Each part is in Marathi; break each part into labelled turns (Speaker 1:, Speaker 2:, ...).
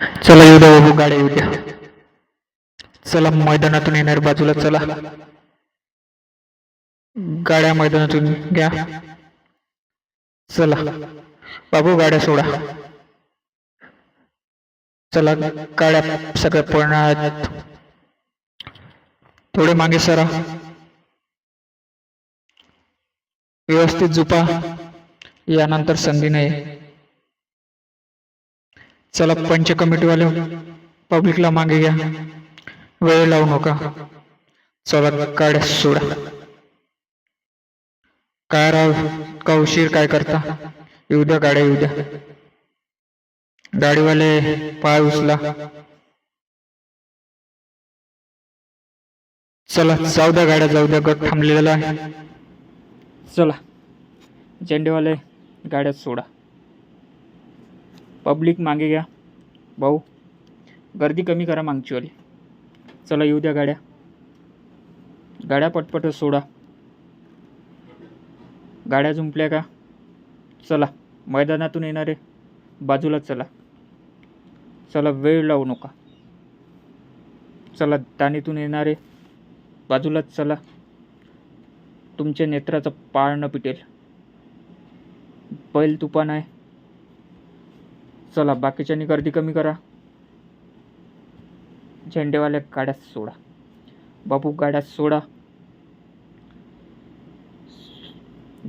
Speaker 1: चला येऊ द्या बाबू गाड्या येऊ द्या. चला मैदानातून येणार बाजूला चला. गाड्या मैदानातून घ्या. चला. बाबू गाड्या सोडा. चला गाड्या सगळ्या पळणार आहेत. थोडे मागे सरा. व्यवस्थित झुपा. यानंतर संधी नाही. चला पंच कमिटीवाले पब्लिकला मागे घ्या. वेळ लावू नका. चला गाड्या सोडा. काय राव का उशीर काय करता? येऊ द्या गाड्या येऊ द्या. गाडीवाले पाय उचला. चला जाऊ द्या गाड्या जाऊ द्या. गट थांबलेला आहे. चला. झेंडेवाले गाड्या सोडा. पब्लिक मागे घ्या. भाऊ गर्दी कमी करा मागचीवाली. चला येऊ द्या गाड्या. गाड्या पटपट सोडा. गाड्या जुंपल्या का? चला मैदानातून येणारे बाजूला चला. चला वेळ लावू नका. चला दानीतून येणारे बाजूलाच चला. तुमच्या नेत्राचं पाळणं पिटेल. बैल तुफान आहे. चला बाकीच्यांनी गर्दी कमी करा. झेंडेवाल्या गाड्या सोडा. बाबू गाड्या सोडा.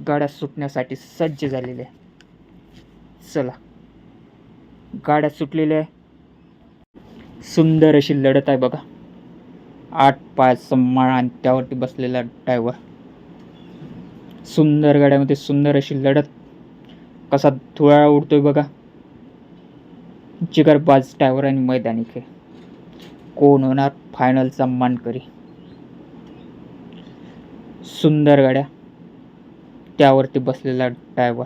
Speaker 1: गाड्या सुटण्यासाठी सज्ज झालेल्या चला. गाड्या सुटलेल्या आहे. सुंदर अशी लढत आहे बघा. आठ पाय सम्माळ आणि त्यावरती बसलेला ड्रायव्हर सुंदर गाड्यामध्ये सुंदर अशी लढत. कसा धुळा उडतोय बघा. जिगरबाज ड्रायव्हर आणि मैदानी खेळ. कोण होणार फायनलचा मानकरी? सुंदर गाड्या. त्यावरती बसलेला डायवर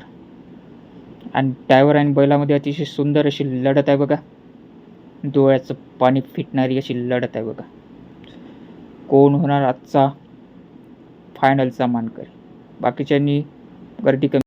Speaker 1: आणि डायवर आणि बैलामध्ये अतिशय सुंदर अशी लढत आहे बघा. डोळ्याचं पाणी फिटणारी अशी लढत आहे बघा. कोण होणार आजचा फायनलचा मानकरी? बाकीच्यांनी गर्दी कमी